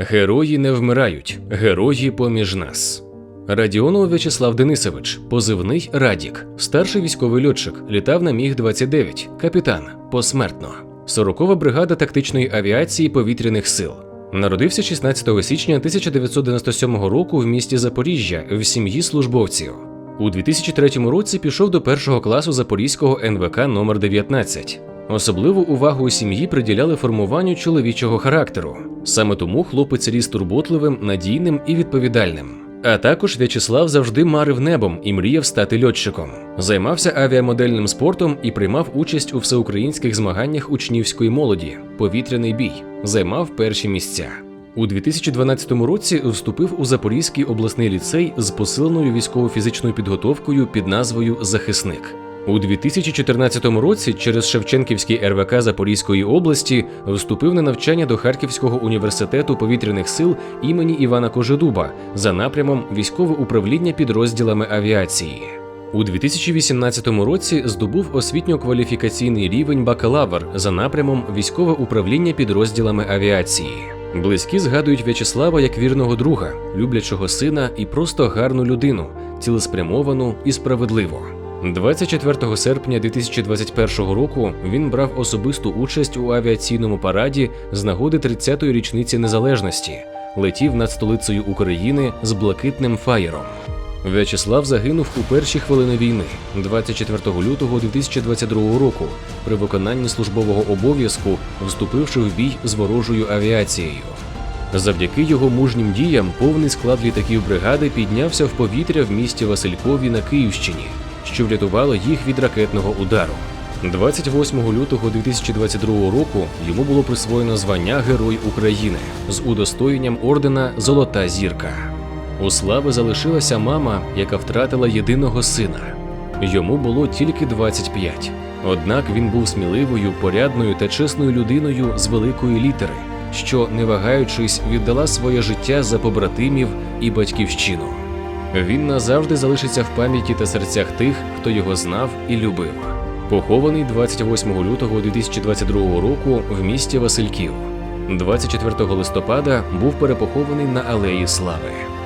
Герої не вмирають, герої поміж нас. Радіонов В'ячеслав Денисович, позивний Радік, старший військовий льотчик, літав на Міг 29 капітан, посмертно. 40-ва бригада тактичної авіації повітряних сил. Народився 16 січня 1997 року в місті Запоріжжя в сім'ї службовців. У 2003 році пішов до першого класу Запорізького НВК номер 19 Особливу увагу у сім'ї приділяли формуванню чоловічого характеру. Саме тому хлопець ріс турботливим, надійним і відповідальним. А також В'ячеслав завжди марив небом і мріяв стати льотчиком. Займався авіамодельним спортом і приймав участь у всеукраїнських змаганнях учнівської молоді, повітряний бій, займав перші місця. У 2012 році вступив у Запорізький обласний ліцей з посиленою військово-фізичною підготовкою під назвою Захисник. У 2014 році через Шевченківський РВК Запорізької області вступив на навчання до Харківського університету повітряних сил імені Івана Кожедуба за напрямом військове управління підрозділами авіації. У 2018 році здобув освітньо-кваліфікаційний рівень бакалавр за напрямом військове управління підрозділами авіації. Близькі згадують В'ячеслава як вірного друга, люблячого сина і просто гарну людину, цілеспрямовану і справедливу. 24 серпня 2021 року він брав особисту участь у авіаційному параді з нагоди 30-ї річниці незалежності, летів над столицею України з блакитним фаєром. В'ячеслав загинув у перші хвилини війни 24 лютого 2022 року при виконанні службового обов'язку, вступивши в бій з ворожою авіацією. Завдяки його мужнім діям повний склад літаків бригади піднявся в повітря в місті Василькові на Київщині, що врятувало їх від ракетного удару. 28 лютого 2022 року йому було присвоєно звання Герой України з удостоєнням ордена Золота зірка. У слави залишилася мама, яка втратила єдиного сина. Йому було тільки 25. Однак він був сміливою, порядною та чесною людиною з великої літери, що, не вагаючись, віддала своє життя за побратимів і батьківщину. Він назавжди залишиться в пам'яті та серцях тих, хто його знав і любив. Похований 28 лютого 2022 року в місті Васильків. 24 листопада був перепохований на Алеї Слави.